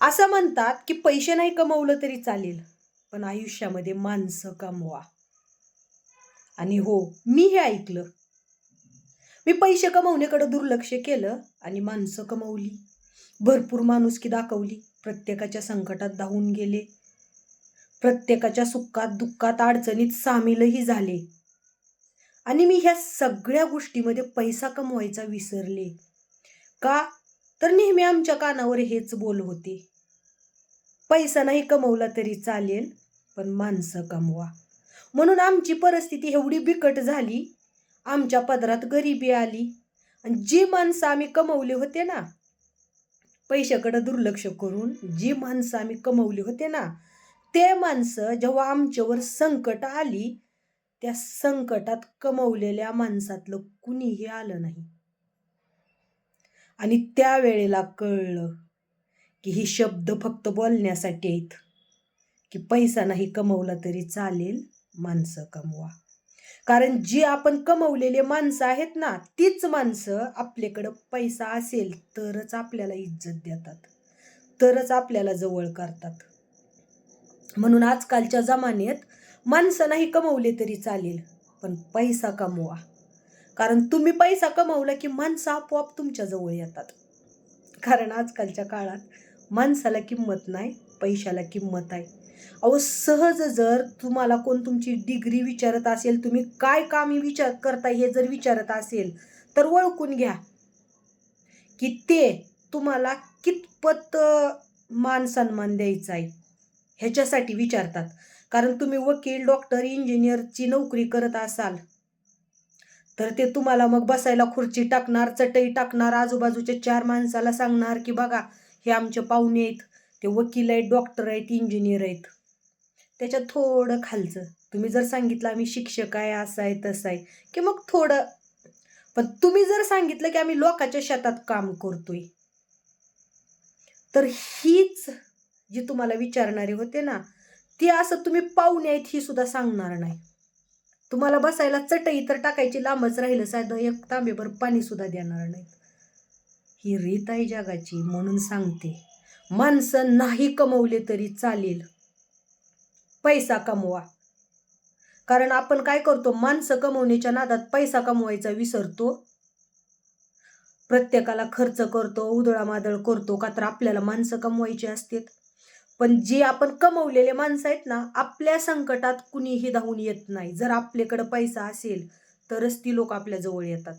असं म्हणतात की पैसे नाही कमवलं तरी चालेल पण आयुष्यामध्ये माणसं कमवा. आणि हो मी हे ऐकलं. मी पैसे कमवण्याकडं दुर्लक्ष केलं आणि माणसं कमवली. भरपूर माणुसकी दाखवली. प्रत्येकाच्या संकटात धावून गेले. प्रत्येकाच्या सुखात दुःखात अडचणीत सामीलही झाले. आणि मी ह्या सगळ्या गोष्टीमध्ये पैसा कमवायचा विसरले. का? तर नेहमी आमच्या कानावर हेच बोल होते. पैसा नाही कमवला तरी चालेल पण माणसं कमवा. म्हणून आमची परिस्थिती एवढी बिकट झाली. आमच्या पदरात गरिबी आली. आणि जी माणसं आम्ही कमवले होते ना पैशाकडं दुर्लक्ष करून जी माणसं आम्ही कमवली होते ना ते माणसं जेव्हा आमच्यावर संकट आली त्या संकटात कमवलेल्या माणसातलं कुणीही आलं नाही. आणि त्यावेळेला कळलं की ही शब्द फक्त बोलण्यासाठी आहेत. की पैसा नाही कमवला तरी चालेल माणसं कमवा. कारण जी आपण कमवलेले माणसं आहेत ना तीच माणसं आपल्याकडं पैसा असेल तरच आपल्याला इज्जत देतात. तरच आपल्याला जवळ करतात. म्हणून आजकालच्या जमान्यात माणसं नाही कमवले तरी चालेल पण पैसा कमवा. कारण तुम्ही पैसा कमवला की माणसं आपोआप तुमच्याजवळ येतात. कारण आजकालच्या काळात माणसाला किंमत नाही पैशाला किंमत आहे अहो सहज जर तुम्हाला कोण तुमची डिग्री विचारत असेल तुम्ही काय कामी विचार करता हे जर विचारत असेल तर ओळखून घ्या. की ते तुम्हाला कितपत मान सन्मान द्यायचा आहे ह्याच्यासाठी विचारतात. कारण तुम्ही वकील डॉक्टर इंजिनियरची नोकरी करत असाल तर ते तुम्हाला मग बसायला खुर्ची टाकणार चटई टाकणार आजूबाजूच्या चार माणसाला सांगणार की बघा हे आमचे पाहुणे आहेत. ते वकील आहेत डॉक्टर आहेत इंजिनियर आहेत. त्याच्यात थोडं खालचं. तुम्ही जर सांगितलं आम्ही शिक्षक आहे असं आहे तसं आहे की मग थोडं. पण तुम्ही जर सांगितलं की आम्ही लोकांच्या शेतात काम करतोय. तर हीच जी तुम्हाला विचारणारे होते ना ती असं तुम्ही पाहुणे आहेत ही सुद्धा सांगणार नाही. तुम्हाला बसायला चटई तर टाकायची लांबच राहिलं साधं एक तांबेभर पाणीसुद्धा देणार नाही ही रीत आहे जगाची म्हणून सांगते. माणसं नाही कमवले तरी चालेल. पैसा कमवा. कारण आपण काय करतो? माणसं कमवण्याच्या नादात पैसा कमवायचा विसरतो. प्रत्येकाला खर्च करतो उधळामादळ करतो का तर आपल्याला माणसं कमवायची असतात. पण जे आपण कमवलेले माणसं आहेत ना आपल्या संकटात कुणीही धावून येत नाही. जर आपल्याकडं पैसा असेल तरच ती लोक आपल्या जवळ येतात.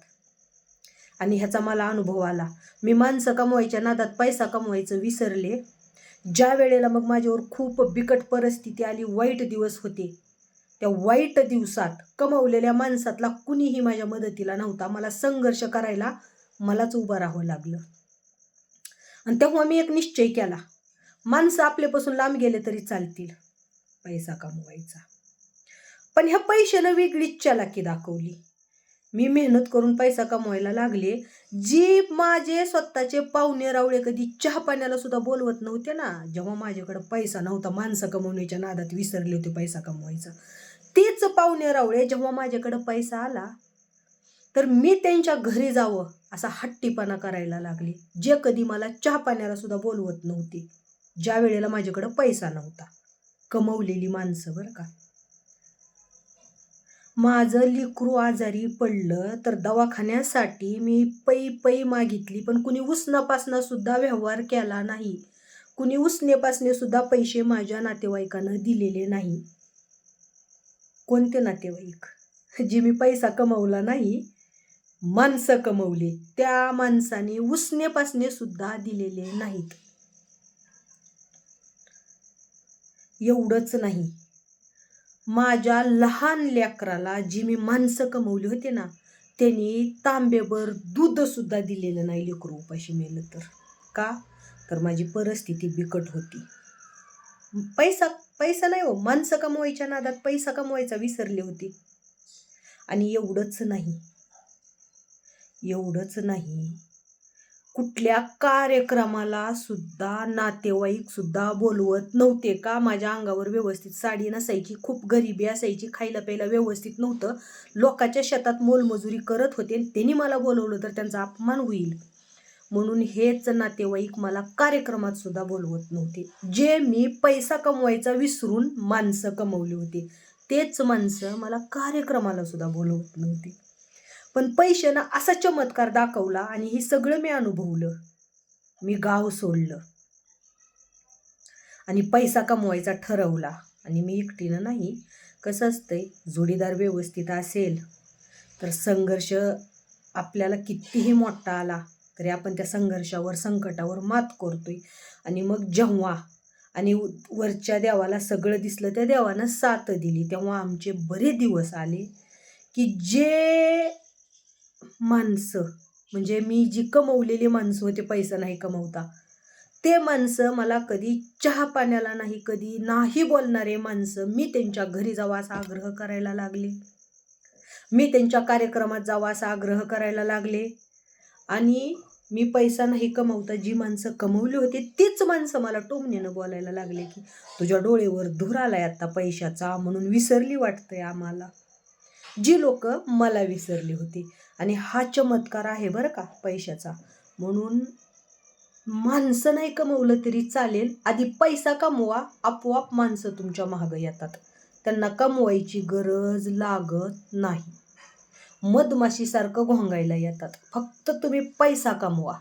आणि ह्याचा मला अनुभव आला. मी माणसं कमवायच्या नादात पैसा कमवायचं विसरले. ज्या वेळेला मग माझ्यावर खूप बिकट परिस्थिती आली वाईट दिवस होते. त्या वाईट दिवसात कमवलेल्या माणसातला कुणीही माझ्या मदतीला नव्हता. मला संघर्ष करायला मलाच उभं राहावं लागलं. आणि तेव्हा मी एक निश्चय केला. माणसं आपल्यापासून लांब गेले तरी चालतील. पैसा कमवायचा. पण ह्या पैशानं वेगळीच चलाकी दाखवली. मी मेहनत करून पैसा कमवायला लागले. जी माझे स्वतःचे पाहुणे रावळे कधी चहा पाण्याला सुद्धा बोलवत नव्हते ना. जेव्हा माझ्याकडे पैसा नव्हता माणसं कमवण्याच्या नादात विसरले होते पैसा कमवायचा. तेच पाहुणे रावळे जेव्हा माझ्याकडे पैसा आला तर मी त्यांच्या घरी जावं असा हट्टीपणा करायला लागले. जे कधी मला चहा पाण्याला सुद्धा बोलवत नव्हते. ज्या वेळेला माझ्याकडं पैसा नव्हता. कमवलेली माणसं बरं का. माझं लिकरू आजारी पडलं तर दवाखान्यासाठी मी पै पै मागितली पण कुणी उसनापासनं सुद्धा व्यवहार केला नाही. कुणी उसनेपासनेसुद्धा पैसे माझ्या नातेवाईकानं दिलेले नाही. कोणते नातेवाईक? जे मी पैसा कमवला नाही माणसं कमवले त्या माणसाने उसनेपासनेसुद्धा दिलेले नाहीत. एवढंच नाही. माझ्या लहान लेकराला जी मी माणसं कमवली होते ना त्यांनी तांबेभर दूधसुद्धा दिलेलं नाही लेकरू उपाशी मेलं तर. का? तर माझी परिस्थिती बिकट होती. पैसा पैसा नाही हो माणसं कमवायच्या नादात पैसा कमवायचा विसरले होते. आणि एवढंच नाही एवढंच नाही कुठल्या कार्यक्रमाला सुद्धा नातेवाईक सुद्धा बोलवत नव्हते का? माझ्या अंगावर व्यवस्थित साडी नसायची खूप गरिबी असायची खायला प्यायला व्यवस्थित नव्हतं. लोकांच्या शेतात मोलमजुरी करत होते आणि त्यांनी मला बोलवलं तर त्यांचा अपमान होईल. म्हणून हेच नातेवाईक मला कार्यक्रमात सुद्धा बोलवत नव्हते. जे मी पैसा कमवायचा विसरून माणसं कमवली होती तेच माणसं मला कार्यक्रमाला सुद्धा बोलवत नव्हती. पण पैशानं असा चमत्कार दाखवला आणि हे सगळं मी अनुभवलं. मी गाव सोडलं. आणि पैसा कमवायचा ठरवला. आणि मी एकटीनं नाही कसं असतंय जोडीदार व्यवस्थित असेल तर संघर्ष आपल्याला कितीही मोठा आला तरी आपण त्या संघर्षावर संकटावर मात करतोय. आणि मग जेव्हा आणि वरच्या देवाला सगळं दिसलं त्या देवानं साथ दिली तेव्हा आमचे बरे दिवस आले की जे माणसं. म्हणजे मी जी कमवलेली माणसं होते पैसा नाही कमवता. ते माणसं मला कधी चहा पाण्याला नाही कधी नाही बोलणारे माणसं मी त्यांच्या घरी जावा असा आग्रह करायला लागले. मी त्यांच्या कार्यक्रमात जावा असा आग्रह करायला लागले. आणि मी पैसा नाही कमवता जी माणसं कमवली होती तीच माणसं मला टोमनेनं बोलायला लागले की तुझ्या डोळेवर धूर आलाय आत्ता पैशाचा म्हणून विसरली वाटतंय आम्हाला. जी लोक मला विसरली होती. आणि हा चमत्कार आहे बरं का पैशाचा. म्हणून माणसं नाही कमवलं तरी चालेल. आधी पैसा कमवा आपोआप माणसं तुमच्या मागं येतात. त्यांना कमवायची गरज लागत नाही. मधमाशीसारखं घोंगायला येतात. फक्त तुम्ही पैसा कमवा.